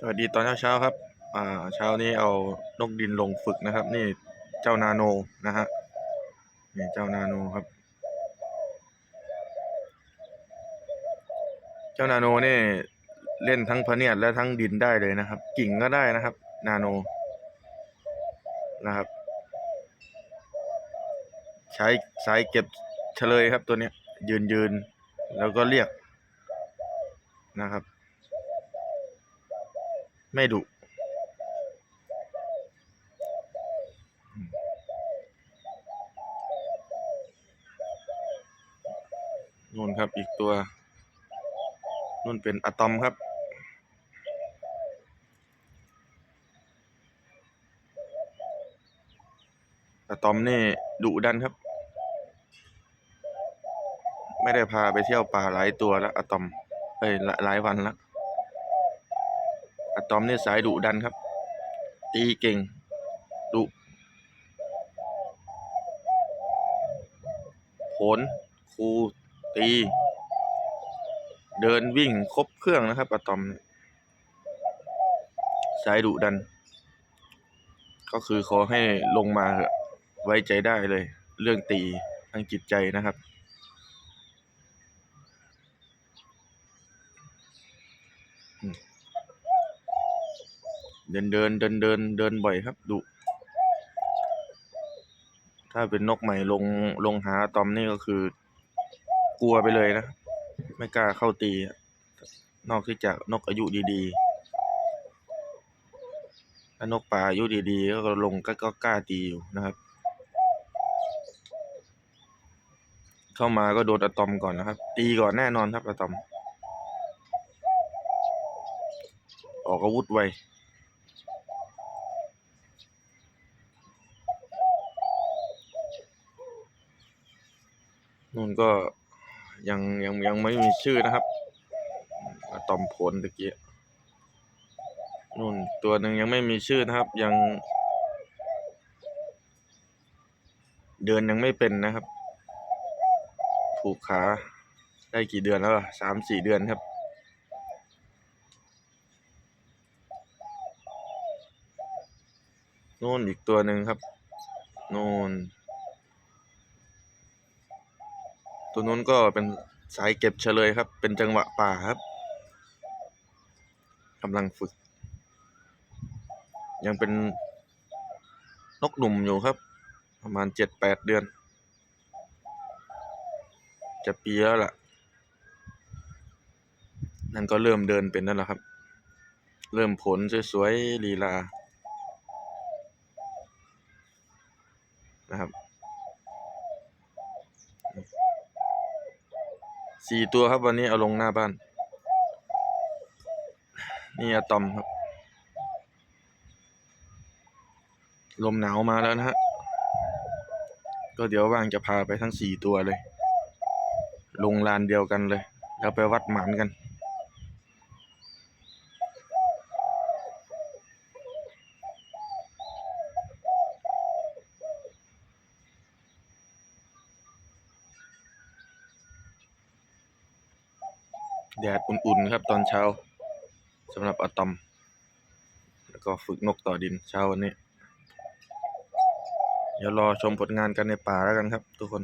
สวัสดีตอนเช้าๆครับ อ่า เช้านี้เอานกดินลงฝึกนะครับ นี่เจ้านาโนนะฮะ นี่เจ้านาโนครับ เจ้านาโนนี่เล่นทั้งพเนียดและทั้งดินได้เลยนะครับ กิ่งก็ได้นะครับ นาโนนะครับ ใช้สายเก็บเฉลยครับตัวเนี้ยยืนยืนแล้วก็เรียกนะครับ ไม่ดุนู่นครับอีกตัวนู่นเป็นอะตอมครับ อะตอมนี่ดุดันครับ ไม่ได้พาไปเที่ยวป่าหลายตัวแล้วอะตอมเอ้ยหลายวันแล้ว อะตอมเนี่ยสายดุดันครับ ตีเก่งดุผนคูตี เดินวิ่งครบเครื่องนะครับอะตอมเนี่ยสายดุดัน ก็คือขอให้ลงมาไว้ใจได้เลย เรื่องตีทางจิตใจนะครับ เดินเดินเดินเดินเดินบ่อยครับดุถ้าเป็นนกใหม่ลงลงหาตอมนี่ก็คือ กลัวไปเลยนะ ไม่กล้าเข้าตี นอกจากนกอายุดีๆถ้านกป่าอายุดีๆ ก็ลงก็ก็กล้าตีอยู่นะครับ เข้ามาก็โดนอะตอมก่อนนะครับ ตีก่อนแน่นอนครับอะตอม ออกอาวุธไว นู่นก็ยังยังยังไม่มีชื่อนะครับอะตอมผลตะกี้นู่นตัวหนึ่งยังไม่มีชื่อนะครับ ยัง เดินยังไม่เป็นนะครับ ผูกขาได้กี่เดือนแล้วล่ะสามสี่เดือนครับ นู่นอีกตัวหนึ่งครับ นู่น ตัวนู้นก็เป็นสายเก็บเฉลยครับ เป็นจังหวะป่าครับกำลังฝึก ยังเป็นนกหนุ่มอยู่ครับ ประมาณเจ็ดแปดเดือน จะปีแล้วล่ะ นั่นก็เริ่มเดินเป็นแล้วล่ะครับ เริ่มผลสวยๆลีลานะครับ สี่ตัวครับวันนี้เอาลงหน้าบ้าน นี่อะตอมครับ ลมหนาวมาแล้วนะฮะ ก็เดี๋ยวว่างจะพาไปทั้งสี่ตัวเลย ลงลานเดียวกันเลย แล้วไปวัดหมานกัน แดดอุ่นๆครับตอนเช้าสำหรับอะตอม แล้วก็ฝึกนกต่อดินเช้าวันนี้ เดี๋ยวรอชมผลงานกันในป่าแล้วกันครับทุกคน